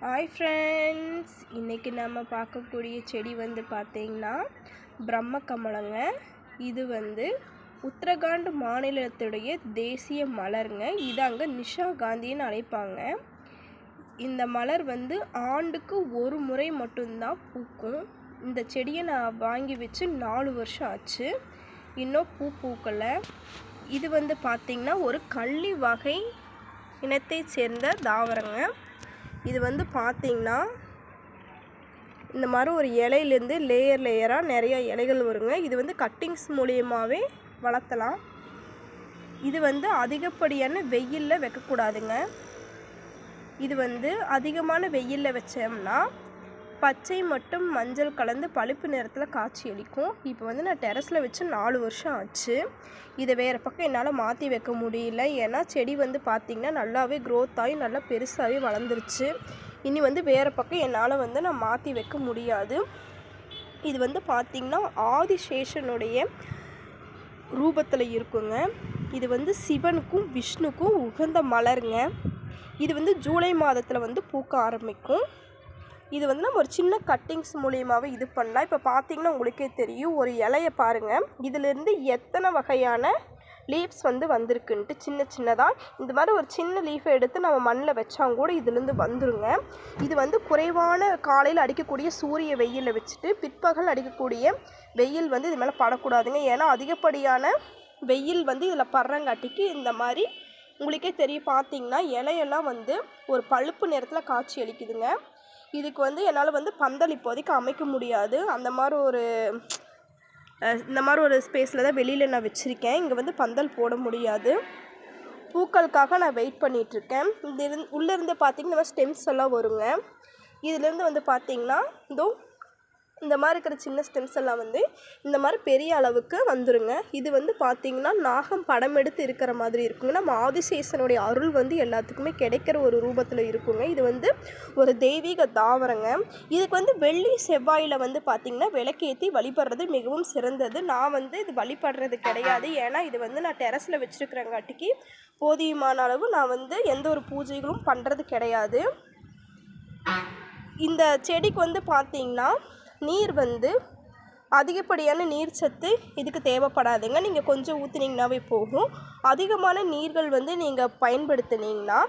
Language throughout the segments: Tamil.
ஹாய் ஃப்ரெண்ட்ஸ் இன்றைக்கி நம்ம பார்க்கக்கூடிய செடி வந்து பார்த்திங்கன்னா பிரம்ம கமலங்க இது வந்து உத்தரகாண்ட் மாநிலத்துடைய தேசிய மலருங்க. இது அங்கே நிஷா காந்தின்னு அழைப்பாங்க. இந்த மலர் வந்து ஆண்டுக்கு ஒரு முறை மட்டும்தான் பூக்கும். இந்த செடியை நான் வாங்கி வச்சு நாலு வருஷம் ஆச்சு. இன்னும் பூ பூக்கலை. இது வந்து பார்த்திங்கன்னா ஒரு கள்ளி வகை இனத்தை சேர்ந்த தாவரங்க. இது வந்து பார்த்திங்கன்னா இந்த மாதிரி ஒரு இலையிலேருந்து லேயர் லேயராக நிறைய இலைகள் வருங்க. இது வந்து கட்டிங்ஸ் மூலியமாகவே வளர்த்தலாம். இது வந்து அதிகப்படியான வெயிலில் வைக்கக்கூடாதுங்க. இது வந்து அதிகமான வெயிலில் வச்சோம்னா பச்சை மற்றும் மஞ்சள் கலந்து பழுப்பு நிறத்தில் காட்சி அளிக்கும். இப்போ வந்து நான் டெரஸில் வச்சு நாலு வருஷம் ஆச்சு. இதை வேறு பக்கம் என்னால் மாற்றி வைக்க முடியல. ஏன்னா செடி வந்து பார்த்திங்கன்னா நல்லாவே க்ரோத் ஆகி நல்லா பெருசாகவே வளர்ந்துருச்சு. இனி வந்து வேறு பக்கம் என்னால் வந்து நான் மாற்றி வைக்க முடியாது. இது வந்து பார்த்திங்கன்னா ஆதிசேஷனுடைய ரூபத்தில் இருக்குங்க. இது வந்து சிவனுக்கும் விஷ்ணுக்கும் உகந்த மலருங்க. இது வந்து ஜூலை மாதத்தில் வந்து பூக்க ஆரம்பிக்கும். இது வந்து நம்ம ஒரு சின்ன கட்டிங்ஸ் மூலியமாகவே இது பண்ணலாம். இப்போ பார்த்தீங்கன்னா உங்களுக்கே தெரியும். ஒரு இலையை பாருங்கள் இதிலிருந்து எத்தனை வகையான லீவ்ஸ் வந்து வந்திருக்குன்ட்டு சின்ன சின்னதாக இந்த மாதிரி ஒரு சின்ன லீஃபை எடுத்து நம்ம மண்ணில் வச்சா கூட இதுலேருந்து வந்துருங்க. இது வந்து குறைவான காலையில் அடிக்கக்கூடிய சூரிய வெயிலில் வச்சுட்டு பிற்பகல் அடிக்கக்கூடிய வெயில் வந்து இது மேலே படக்கூடாதுங்க. ஏன்னா அதிகப்படியான வெயில் வந்து இதில் படுறங்காட்டிக்கு இந்த மாதிரி உங்களுக்கே தெரியும். பார்த்தீங்கன்னா இலையெல்லாம் வந்து ஒரு பழுப்பு நிறத்தில் காட்சி அளிக்குதுங்க. இதுக்கு வந்து என்னால் வந்து பந்தல் இப்போதைக்கு அமைக்க முடியாது. அந்த மாதிரி ஒரு இந்த மாதிரி ஒரு ஸ்பேஸில் தான் வெளியில் நான் வச்சுருக்கேன். இங்கே வந்து பந்தல் போட முடியாது. பூக்களுக்காக நான் வெயிட் பண்ணிகிட்ருக்கேன் இந்த இருந்து உள்ளேருந்து பார்த்திங்கன்னா ஸ்டெம்ஸ் எல்லாம் வருங்க. இதுலேருந்து வந்து பார்த்திங்கன்னா இதோ இந்த மாதிரி இருக்கிற சின்ன ஸ்டெம்ஸ் எல்லாம் வந்து இந்த மாதிரி பெரிய அளவுக்கு வந்துருங்க. இது வந்து பார்த்திங்கன்னா நாகம் படம் எடுத்து இருக்கிற மாதிரி இருக்குங்க. நம்ம ஆதிசேஷனுடைய அருள் வந்து எல்லாத்துக்குமே கிடைக்கிற ஒரு ரூபத்தில் இருக்குங்க. இது வந்து ஒரு தெய்வீக தாவரங்க. இதுக்கு வந்து வெள்ளி செவ்வாயில் வந்து பார்த்திங்கன்னா விளக்கேற்றி வழிபடுறது மிகவும் சிறந்தது. நான் வந்து இது வழிபடுறது கிடையாது. ஏன்னா இது வந்து நான் டெரஸில் வச்சுருக்கிறங்காட்டிக்கு போதியமான அளவு நான் வந்து எந்த ஒரு பூஜைகளும் பண்ணுறது கிடையாது. இந்த செடிக்கு வந்து பார்த்திங்கன்னா நீர் வந்து அதிகப்படியான நீர் சத்து இதுக்கு தேவைப்படாதுங்க. நீங்கள் கொஞ்சம் ஊற்றுனீங்கனாவே போகும் அதிகமான நீர்கள் வந்து நீங்கள் பயன்படுத்துனீங்கன்னா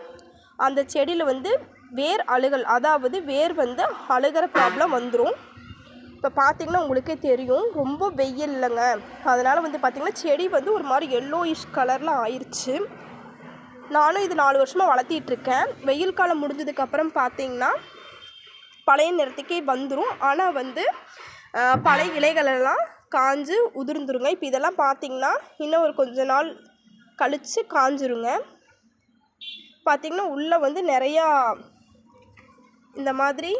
அந்த செடியில் வந்து வேர் அழுகல் அதாவது வேர் வந்து அழுகிற ப்ராப்ளம் வந்துடும் இப்போ பார்த்திங்கன்னா உங்களுக்கே தெரியும் ரொம்ப வெயில் இல்லைங்க அதனால் வந்து பார்த்திங்கன்னா செடி வந்து ஒரு மாதிரி எல்லோயிஷ் கலரில் ஆயிடுச்சு நானும் இது நாலு வருஷமாக வளர்த்திட்ருக்கேன் வெயில் காலம் முடிஞ்சதுக்கப்புறம் பார்த்திங்கன்னா பழைய நிறத்துக்கே வந்துடும் ஆனால் வந்து பழைய இலைகளெல்லாம் காஞ்சு உதிர்ந்துருங்க. இப்போ இதெல்லாம் பார்த்திங்கன்னா இன்னும் ஒரு கொஞ்ச நாள் கழித்து காஞ்சிருங்க. பார்த்திங்கன்னா உள்ளே வந்து நிறையா இந்த மாதிரி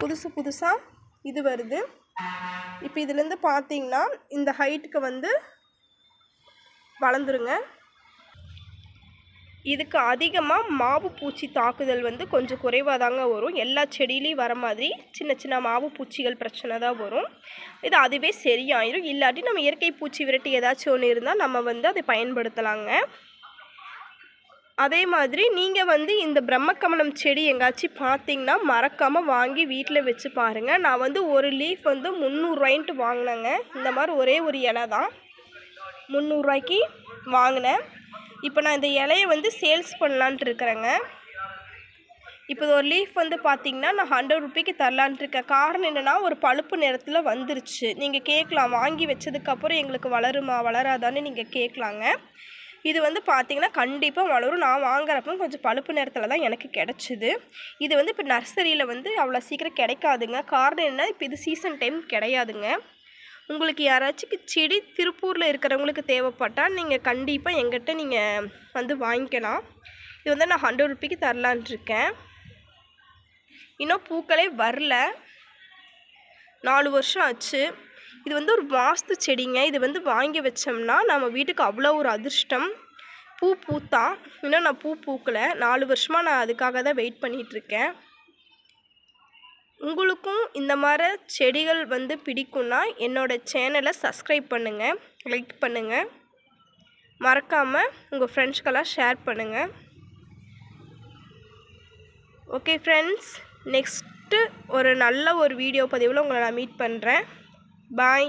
புதுசு புதுசாக இது வருது. இப்போ இதுலேருந்து பார்த்திங்கன்னா இந்த ஹைட்டுக்கு வந்து வளர்ந்துருங்க. இதுக்கு அதிகமாக மாவு பூச்சி தாக்குதல் வந்து கொஞ்சம் குறைவாக தாங்க வரும். எல்லா செடியிலையும் வர மாதிரி சின்ன சின்ன மாவு பூச்சிகள் பிரச்சனை தான் வரும். இது அதுவே சரியாயிரும். இல்லாட்டி நம்ம இயற்கை பூச்சி விரட்டி ஏதாச்சும் ஒன்று இருந்தால் நம்ம வந்து அதை பயன்படுத்தலாங்க. அதே மாதிரி நீங்கள் வந்து இந்த பிரம்மக்கமலம் செடி எங்காச்சும் பார்த்தீங்கன்னா மறக்காமல் வாங்கி வீட்டில் வச்சு பாருங்கள் நான் வந்து ஒரு லீஃப் வந்து முந்நூறுரூவாயின்ட்டு வாங்கினேங்க. இந்த மாதிரி ஒரே ஒரு இலை தான் முந்நூறுரூவாய்க்கு வாங்கினேன். இப்போ நான் இந்த இலையை வந்து சேல்ஸ் பண்ணலான்ட்டு இருக்கிறேங்க. இப்போ ஒரு லீஃப் வந்து பார்த்திங்கன்னா நான் ஹண்ட்ரட் ருபீக்கு தரலான்ட்டு இருக்கேன். காரணம் என்னென்னா ஒரு பழுப்பு நிறத்தில் வந்துருச்சு. நீங்கள் கேட்கலாம். வாங்கி வச்சதுக்கப்புறம் எங்களுக்கு வளருமா வளராதான்னு நீங்கள் கேட்கலாங்க. இது வந்து பார்த்திங்கன்னா கண்டிப்பாக வளரும். நான் வாங்குறப்ப கொஞ்சம் பழுப்பு நேரத்தில் தான் எனக்கு கிடச்சிது. இது வந்து இப்போ நர்சரியில் வந்து அவ்வளோ சீக்கிரம் கிடைக்காதுங்க. காரணம் என்ன இப்போ இது சீசன் டைம் கிடையாதுங்க. உங்களுக்கு யாராச்சும் செடி திருப்பூரில் இருக்கிறவங்களுக்கு தேவைப்பட்டால் நீங்கள் கண்டிப்பாக எங்கிட்ட நீங்கள் வந்து வாங்கிக்கலாம். இது வந்து நான் ஹண்ட்ரட் ருபிக்கு தரலான்ட்ருக்கேன் இன்னும் பூக்களே வரல. நாலு வருஷம் ஆச்சு. இது வந்து ஒரு வாஸ்து செடிங்க. இது வந்து வாங்கி வச்சோம்னா நம்ம வீட்டுக்கு அவ்வளோ ஒரு அதிர்ஷ்டம். பூ பூத்தா இன்னும் நான் பூ பூக்கலை. நாலு வருஷமாக நான் அதுக்காக தான் வெயிட் பண்ணிகிட்ருக்கேன் உங்களுக்கும் இந்த மாதிரி செடிகள் வந்து பிடிக்கும்னா என்னோடய சேனலை சப்ஸ்கிரைப் பண்ணுங்கள் லைக் பண்ணுங்கள் மறக்காமல் உங்கள் ஃப்ரெண்ட்ஸ்க்கெல்லாம் ஷேர் பண்ணுங்கள் ஓகே ஃப்ரெண்ட்ஸ் நெக்ஸ்ட்டு ஒரு நல்ல ஒரு வீடியோ பதிவில் உங்களை நான் மீட் பண்ணுறேன் பாய்